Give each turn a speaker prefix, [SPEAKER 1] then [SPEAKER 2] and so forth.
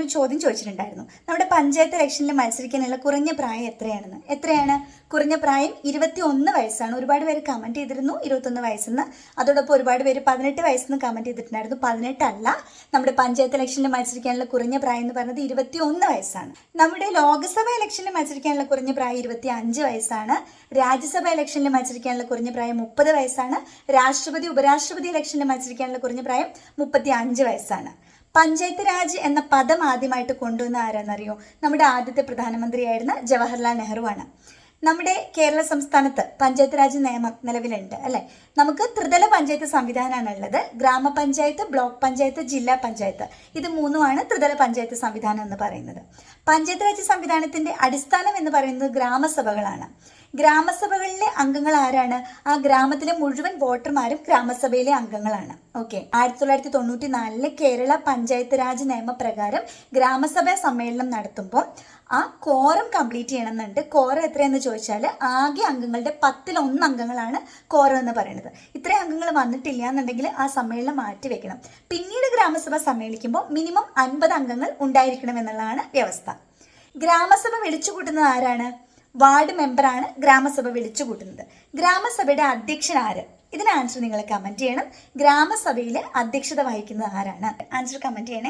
[SPEAKER 1] ഒരു ചോദ്യം ചോദിച്ചിട്ടുണ്ടായിരുന്നു. നമ്മുടെ പഞ്ചായത്ത് ഇലക്ഷനിൽ മത്സരിക്കാനുള്ള കുറഞ്ഞ പ്രായം എത്രയാണെന്ന്. എത്രയാണ്? കുറഞ്ഞ പ്രായം ഇരുപത്തി ഒന്ന് വയസ്സാണ്. ഒരുപാട് പേര് കമന്റ് ചെയ്തിരുന്നു ഇരുപത്തൊന്ന് വയസ്സെന്ന്. അതോടൊപ്പം ഒരുപാട് പേര് പതിനെട്ട് വയസ്സെന്ന് കമന്റ് ചെയ്തിട്ടുണ്ടായിരുന്നു. പതിനെട്ടല്ല നമ്മുടെ പഞ്ചായത്ത് ഇലക്ഷനിൽ മത്സരിക്കാനുള്ള കുറഞ്ഞ പ്രായം എന്ന് പറഞ്ഞത് ഇരുപത്തി ഒന്ന് വയസ്സാണ്. നമ്മുടെ ലോക്സഭ ഇലക്ഷനിൽ മത്സരിക്കാനുള്ള കുറഞ്ഞ പ്രായം ഇരുപത്തി അഞ്ച് വയസ്സാണ്. രാജ്യസഭ ഇലക്ഷനിൽ മത്സരിക്കാനുള്ള കുറഞ്ഞ പ്രായം മുപ്പത് വയസ്സാണ്. രാഷ്ട്രപതി ഉപരാഷ്ട്രപതി ഇലക്ഷനിൽ മത്സരിക്കാനുള്ള കുറഞ്ഞ പ്രായം മുപ്പത്തി അഞ്ച് വയസ്സാണ്. പഞ്ചായത്ത് രാജ് എന്ന പദം ആദ്യമായിട്ട് കൊണ്ടുവന്ന ആരാന്നറിയോ? നമ്മുടെ ആദ്യത്തെ പ്രധാനമന്ത്രിയായിരുന്ന ജവഹർലാൽ നെഹ്റു ആണ് നമ്മുടെ കേരള സംസ്ഥാനത്ത് പഞ്ചായത്ത് രാജ് നിയമം നിലവിലുണ്ട് അല്ലെ? നമുക്ക് ത്രിതല പഞ്ചായത്ത് സംവിധാനമാണ് ഉള്ളത് ഗ്രാമപഞ്ചായത്ത് ബ്ലോക്ക് പഞ്ചായത്ത് ജില്ലാ പഞ്ചായത്ത്. ഇത് മൂന്നുമാണ് ത്രിതല പഞ്ചായത്ത് സംവിധാനം എന്ന് പറയുന്നത്. പഞ്ചായത്ത് രാജ് സംവിധാനത്തിന്റെ അടിസ്ഥാനം എന്ന് പറയുന്നത് ഗ്രാമസഭകളാണ്. ഗ്രാമസഭകളിലെ അംഗങ്ങൾ ആരാണ്? ആ ഗ്രാമത്തിലെ മുഴുവൻ വോട്ടർമാരും ഗ്രാമസഭയിലെ അംഗങ്ങളാണ്. ഓക്കെ. ആയിരത്തി തൊള്ളായിരത്തി തൊണ്ണൂറ്റി നാലിലെ കേരള പഞ്ചായത്ത് രാജ് നിയമപ്രകാരം ഗ്രാമസഭാ സമ്മേളനം നടത്തുമ്പോൾ ആ കോറം കംപ്ലീറ്റ് ചെയ്യണമെന്നുണ്ട്. കോറം എത്രയെന്ന് ചോദിച്ചാൽ ആകെ അംഗങ്ങളുടെ പത്തിലൊന്ന് അംഗങ്ങളാണ് കോറം എന്ന് പറയുന്നത്. ഇത്രയും അംഗങ്ങൾ വന്നിട്ടില്ല എന്നുണ്ടെങ്കിൽ ആ സമ്മേളനം മാറ്റി വെക്കണം. പിന്നീട് ഗ്രാമസഭ സമ്മേളിക്കുമ്പോൾ മിനിമം അൻപത് അംഗങ്ങൾ ഉണ്ടായിരിക്കണം എന്നുള്ളതാണ് വ്യവസ്ഥ. ഗ്രാമസഭ വിളിച്ചു കൂട്ടുന്നത് ആരാണ്? വാർഡ് മെമ്പറാണ് ഗ്രാമസഭ വിളിച്ചു കൂട്ടുന്നത് ഗ്രാമസഭയുടെ അധ്യക്ഷൻ ആര്? ഇതിന് ആൻസർ നിങ്ങൾ കമന്റ് ചെയ്യണം. ഗ്രാമസഭയിലെ അധ്യക്ഷത വഹിക്കുന്നത് ആരാണ്? ആൻസർ കമന്റ് ചെയ്യണേ.